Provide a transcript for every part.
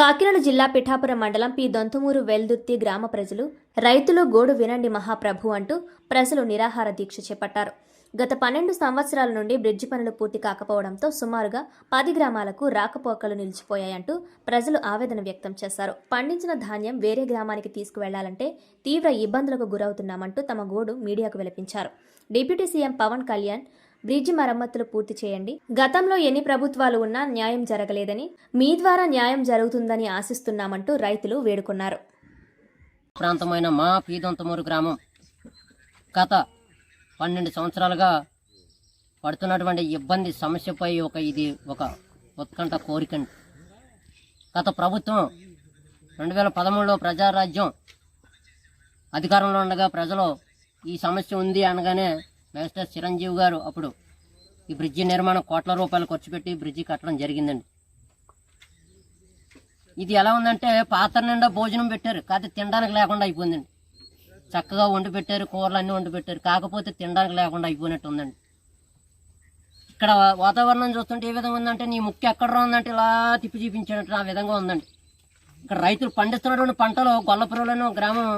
కాకినాడ జిల్లా పిఠాపురం మండలం పి. దొంతుమూరు వెల్దుర్తి గ్రామ ప్రజలు రైతులు గోడు వినండి మహాప్రభు అంటూ ప్రజలు నిరాహార దీక్ష చేపట్టారు. గత పన్నెండు సంవత్సరాల నుండి బ్రిడ్జి పనులు పూర్తి కాకపోవడంతో సుమారుగా పది గ్రామాలకు రాకపోకలు నిలిచిపోయాయంటూ ప్రజలు ఆవేదన వ్యక్తం చేశారు. పండించిన ధాన్యం వేరే గ్రామానికి తీసుకువెళ్ళాలంటే తీవ్ర ఇబ్బందులకు గురవుతున్నామంటూ తమ గోడు మీడియాకు విలపించారు. Deputy CM Pawan Kalyan bridge మరమ్మతులు పూర్తి చేయండి. గతంలో ఎన్ని ప్రభుత్వాలు ఉన్నా న్యాయం జరగలేదని మీ ద్వారా న్యాయం జరుగుతుందని ఆశిస్తున్నామంటూ రైతులు వేడుకున్నారు. ప్రాంతమైన మా పీదొంతమూరు గ్రామం గత పన్నెండు సంవత్సరాలుగా పడుతున్నటువంటి ఇబ్బంది సమస్యపై ఒక ఇది ఒక ఉత్కంఠ కోరిక గత ప్రభుత్వం రెండు వేల పదమూడులో ప్రజారాజ్యం అధికారంలో ఉండగా ప్రజలు ఈ సమస్య ఉంది అనగానే మేస్టర్ చిరంజీవి గారు అప్పుడు ఈ బ్రిడ్జి నిర్మాణం కోట్ల రూపాయలు ఖర్చు పెట్టి బ్రిడ్జి కట్టడం జరిగిందండి. ఇది ఎలా ఉందంటే పాత్ర నిండా భోజనం పెట్టారు. కాకపోతే తినడానికి లేకుండా అయిపోయిందండి. చక్కగా వండి పెట్టారు కూరలు అన్నీ వండి పెట్టారు. కాకపోతే తినడానికి లేకుండా అయిపోయినట్టు ఉందండి. ఇక్కడ వాతావరణం చూస్తుంటే ఏ విధంగా ఉందంటే నీ ముక్కు ఎక్కడ ఉందంటే ఇలా తిప్పి చూపించినట్టు ఆ విధంగా ఉందండి. ఇక్కడ రైతులు పండిస్తున్నటువంటి పంటలు గొల్లపురంలోని గ్రామం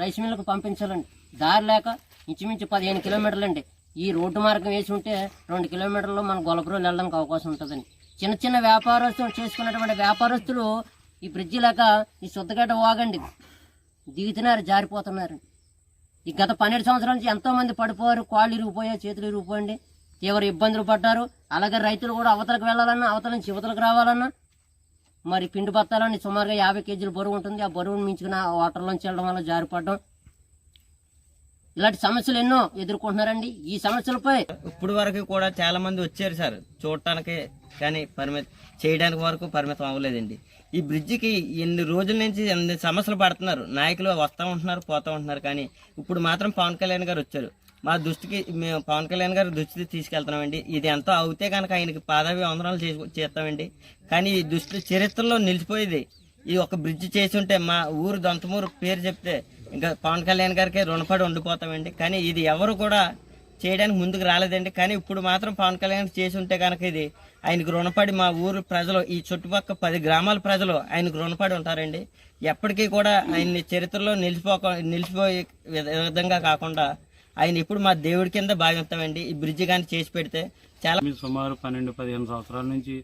రైస్ మిల్లుకు పంపించాలండి. దారి లేక ఇంచుమించు పదిహేను కిలోమీటర్లు అండి ఈ రోడ్డు మార్గం వేసి ఉంటే రెండు కిలోమీటర్లు మన గొల్లపురం వెళ్ళడానికి అవకాశం ఉంటుందని. చిన్న చిన్న వ్యాపారస్తులు చేసుకున్నటువంటి వ్యాపారస్తులు ఈ బ్రిడ్జి లేక ఈ శుద్ధగడ్డ వాగండి. దిగుతున్నారు జారిపోతున్నారు. ఈ గత పన్నెండు సంవత్సరాల నుంచి ఎంతోమంది పడిపోయారు కాళ్ళు ఇరిగిపోయాయి చేతులు ఇరిగిపోయండి. తీవ్ర ఇబ్బందులు పడ్డారు. అలాగే రైతులు కూడా అవతలకు వెళ్ళాలన్నా అవతల నుంచి యువతలకు రావాలన్నా మరి పిండి బత్తాలని సుమారుగా యాభై కేజీలు బరువు ఉంటుంది. ఆ బరువును మించుకుని ఆ వాటర్లోంచి వెళ్ళడం వల్ల జారిపడడం. ఇలాంటి సమస్యలు ఎన్నో ఎదుర్కొంటున్నారండి. ఈ సమస్యలపై ఇప్పుడు వరకు కూడా చాలా మంది వచ్చారు సార్. చూడటానికి కానీ పరిమిత చేయడానికి వరకు పరిమితం అవ్వలేదండి. ఈ బ్రిడ్జికి ఎన్ని రోజుల నుంచి ఎన్ని సమస్యలు పడుతున్నారు? నాయకులు వస్తూ ఉంటున్నారు పోతూ ఉంటున్నారు కానీ ఇప్పుడు మాత్రం పవన్ కళ్యాణ్ గారు వచ్చారు. మా దృష్టికి మేము పవన్ కళ్యాణ్ గారి దృష్టికి తీసుకెళ్తున్నామండి. ఇది ఎంతో అవుతే కనుక ఆయనకి పాదవి వందనాలు చేసు చేస్తామండి. కానీ ఈ దృష్టి చరిత్రలో నిలిచిపోయేది ఈ ఒక బ్రిడ్జ్ చేసి ఉంటే మా ఊరు దొంతమూరు పేరు చెప్తే ఇంకా పవన్ కళ్యాణ్ గారికి రుణపడి ఉండిపోతామండి. కానీ ఇది ఎవరు కూడా చేయడానికి ముందుకు రాలేదండి. కానీ ఇప్పుడు మాత్రం పవన్ కళ్యాణ్ చేసి ఉంటే కనుక ఇది ఆయనకు రుణపడి మా ఊరు ప్రజలు ఈ చుట్టుపక్కల పది గ్రామాల ప్రజలు ఆయనకు రుణపడి ఉంటారండి. ఎప్పటికీ కూడా ఆయన్ని చరిత్రలో నిలిచిపోక నిలిచిపోయే విధంగా కాకుండా ఆయన ఇప్పుడు మా దేవుడి కింద భావిస్తామండి ఈ బ్రిడ్జి కానీ చేసి పెడితే చాలా సుమారు పన్నెండు పదిహేను సంవత్సరాల నుంచి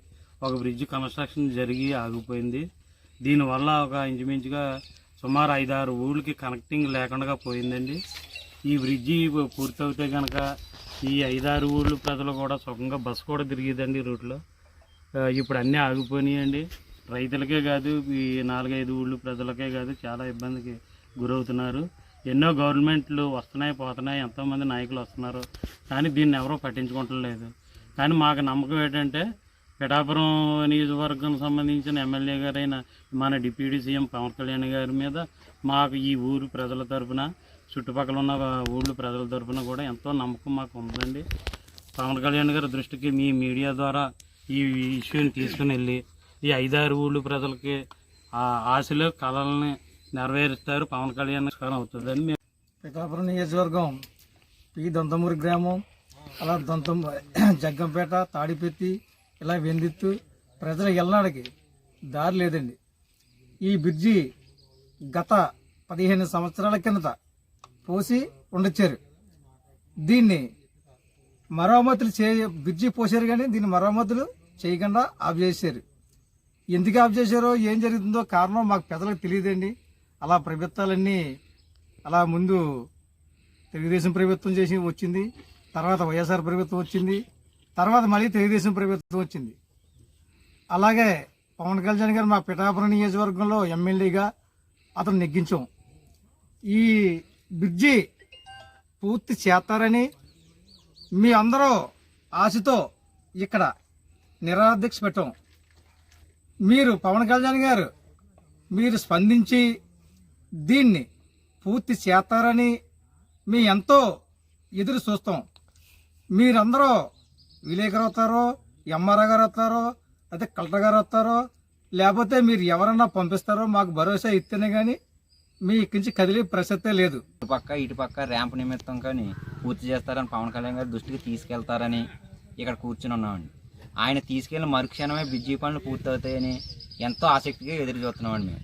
ఒక బ్రిడ్జ్ కన్స్ట్రక్షన్ జరిగి ఆగిపోయింది. దీనివల్ల ఒక ఇంచుమించుగా సుమారు ఐదారు ఊళ్ళకి కనెక్టింగ్ లేకుండా పోయిందండి. ఈ బ్రిడ్జి పూర్తవుతే కనుక ఈ ఐదారు ఊళ్ళు ప్రజలు కూడా సుఖంగా బస్సు కూడా తిరిగిదండి రూట్లో ఇప్పుడు అన్నీ ఆగిపోయినాయండి. రైతులకే కాదు ఈ నాలుగైదు ఊళ్ళు ప్రజలకే కాదు చాలా ఇబ్బందికి గురవుతున్నారు. ఎన్నో గవర్నమెంట్లు వస్తున్నాయి పోతున్నాయి ఎంతోమంది నాయకులు వస్తున్నారు. కానీ దీన్ని ఎవరూ పట్టించుకోవట్లేదు కానీ మాకు నమ్మకం ఏంటంటే పిఠాపురం నియోజకవర్గం సంబంధించిన ఎమ్మెల్యే గారైన మన డిప్యూటీ సీఎం పవన్ కళ్యాణ్ గారి మీద మాకు ఈ ఊరు ప్రజల తరపున చుట్టుపక్కల ఉన్న ఊళ్ళు ప్రజల తరఫున కూడా ఎంతో నమ్మకం మాకు ఉందండి. పవన్ కళ్యాణ్ గారి దృష్టికి మీ మీడియా ద్వారా ఈ ఇష్యూని తీసుకుని వెళ్ళి ఈ ఐదారు ఊళ్ళు ప్రజలకి ఆ ఆశలు కళల్ని నెరవేరుస్తారు. పవన్ కళ్యాణ్ గారు అవుతుందని మేము పిఠాపురం నియోజకవర్గం పి. దొంతమూరి గ్రామం అలా దొంతం జగ్గంపేట తాడిపెత్తి ఇలా వెందిత్తు ప్రజలు ఎల్లడికి దారి లేదండి. ఈ బ్రిడ్జి గత పదిహేను సంవత్సరాల కిందట పోసి ఉండొచ్చారు. దీన్ని మరమ్మతులు చే బ్రిడ్జి పోసారు కానీ దీన్ని మరమ్మతులు చేయకుండా ఆఫ్ చేశారు. ఎందుకు ఆఫ్ చేశారో ఏం జరుగుతుందో కారణం మాకు పెద్దలకు తెలియదండి. అలా ప్రభుత్వాలన్నీ అలా ముందు తెలుగుదేశం ప్రభుత్వం చేసి వచ్చింది తర్వాత వైఎస్ఆర్ ప్రభుత్వం వచ్చింది. తర్వాత మళ్ళీ తెలుగుదేశం ప్రభుత్వం వచ్చింది. అలాగే పవన్ కళ్యాణ్ గారు మా పిఠాపురం నియోజకవర్గంలో ఎమ్మెల్యేగా అతను నెగ్గించాం. ఈ బ్రిడ్జి పూర్తి చేస్తారని మీ అందరూ ఆశతో ఇక్కడ నిరాధ్యక్ష పెట్టాం. మీరు పవన్ కళ్యాణ్ గారు మీరు స్పందించి దీన్ని పూర్తి చేస్తారని మీ ఎంతో ఎదురు చూస్తాం. మీరందరూ విలేకరు వస్తారో ఎంఆర్ఓ గారు వస్తారో అయితే కలెక్టర్ గారు వస్తారో లేకపోతే మీరు ఎవరన్నా పంపిస్తారో మాకు భరోసా ఇస్తేనే కానీ మీ ఇక్కడి నుంచి కదిలే ప్రసక్తే లేదు. పక్క ఇటు పక్క ర్యాంప్ నిమిత్తం కానీ పూర్తి చేస్తారని పవన్ కళ్యాణ్ గారి దృష్టికి తీసుకెళ్తారని ఇక్కడ కూర్చుని ఉన్నామండి. ఆయన తీసుకెళ్ళిన మరుక్షణమే బిజీ పనులు పూర్తవుతాయని ఎంతో ఆసక్తిగా ఎదురు చూస్తున్నామండి మేము.